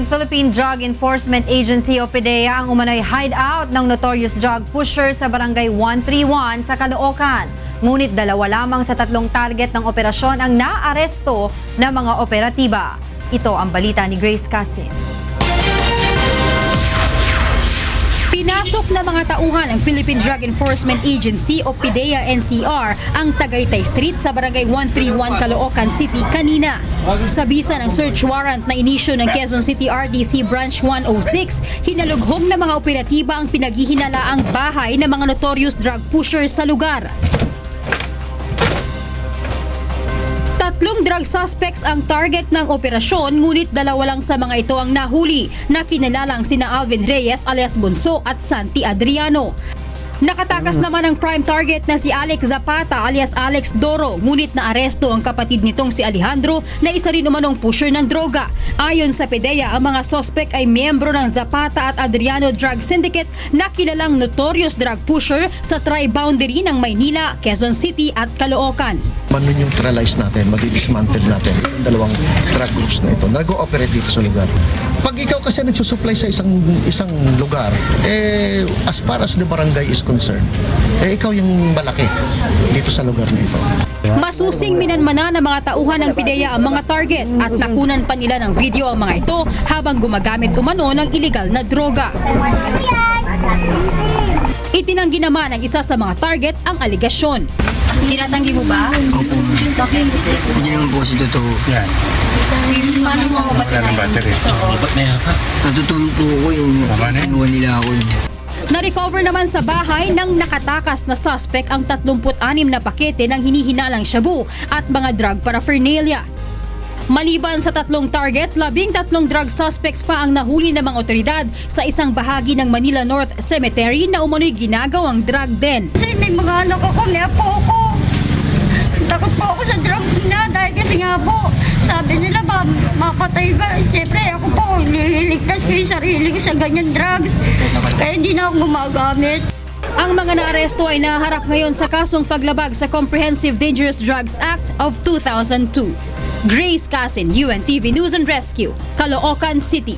ng Philippine Drug Enforcement Agency o PDEA ang umano'y hideout ng notorious drug pusher sa barangay 131 sa Caloocan. Ngunit dalawa lamang sa tatlong target ng operasyon ang naaresto ng mga operatiba. Ito ang balita ni Grace Casin. Pinasok ng mga tauhan ng Philippine Drug Enforcement Agency o PDEA NCR ang Tagaytay Street sa Barangay 131 Caloocan City kanina. Sa bisa ng search warrant na inisyo ng Quezon City RDC Branch 106, hinalughog ng mga operatiba ang pinaghihinalaang bahay ng mga notorious drug pushers sa lugar. Tatlong drug suspects ang target ng operasyon ngunit dalawa lang sa mga ito ang nahuli na kinalalang sina Alvin Reyes alias Bunso at Santi Adriano. Nakatakas naman ang prime target na si Alex Zapata alias Alex Doro ngunit naaresto ang kapatid nitong si Alejandro na isa rin umanong pusher ng droga. Ayon sa PDEA, ang mga suspect ay miyembro ng Zapata at Adriano Drug Syndicate na kilalang notorious drug pusher sa tri-boundary ng Maynila, Quezon City at Caloocan. manuneutralize natin, madidismantle natin itong dalawang drug groups na ito na nag-ooperate dito sa lugar. Pag ikaw kasi nagsusupply sa isang isang lugar, eh, as far as the barangay is concerned, eh, ikaw yung malaki dito sa lugar na ito. Masusing minanmana ng mga tauhan ng PIDEA ang mga target at nakunan pa nila ng video ang mga ito habang gumagamit umano ng iligal na droga. Itinanggi naman ng isa sa mga target ang aligasyon. Tinatanggi mo ba? Opo. Sa akin, Hindi naman po kasi totoo. Yan. paano mo ako Wala ng battery. Ba't na yata? Natutulog po ako yung Tama na yun. inuwan nila ako. Na-recover naman sa bahay ng nakatakas na suspect ang 36 na pakete ng hinihinalang shabu at mga drug paraphernalia. Maliban sa tatlong target, labing tatlong drug suspects pa ang nahuli ng mga otoridad sa isang bahagi ng Manila North Cemetery na umano'y ginagawang drug den. Kasi may mga anak ako, may apo ako. Takot po ako sa drugs na dahil kasi nga po, sabi nila ba, mapatay ba? Siyempre ako po, nililigtas ko yung sarili ko sa ganyan drugs. Kaya hindi na ako gumagamit. Ang mga naaresto ay naharap ngayon sa kasong paglabag sa Comprehensive Dangerous Drugs Act of 2002. Grace Casin, UNTV News and Rescue, Caloocan City.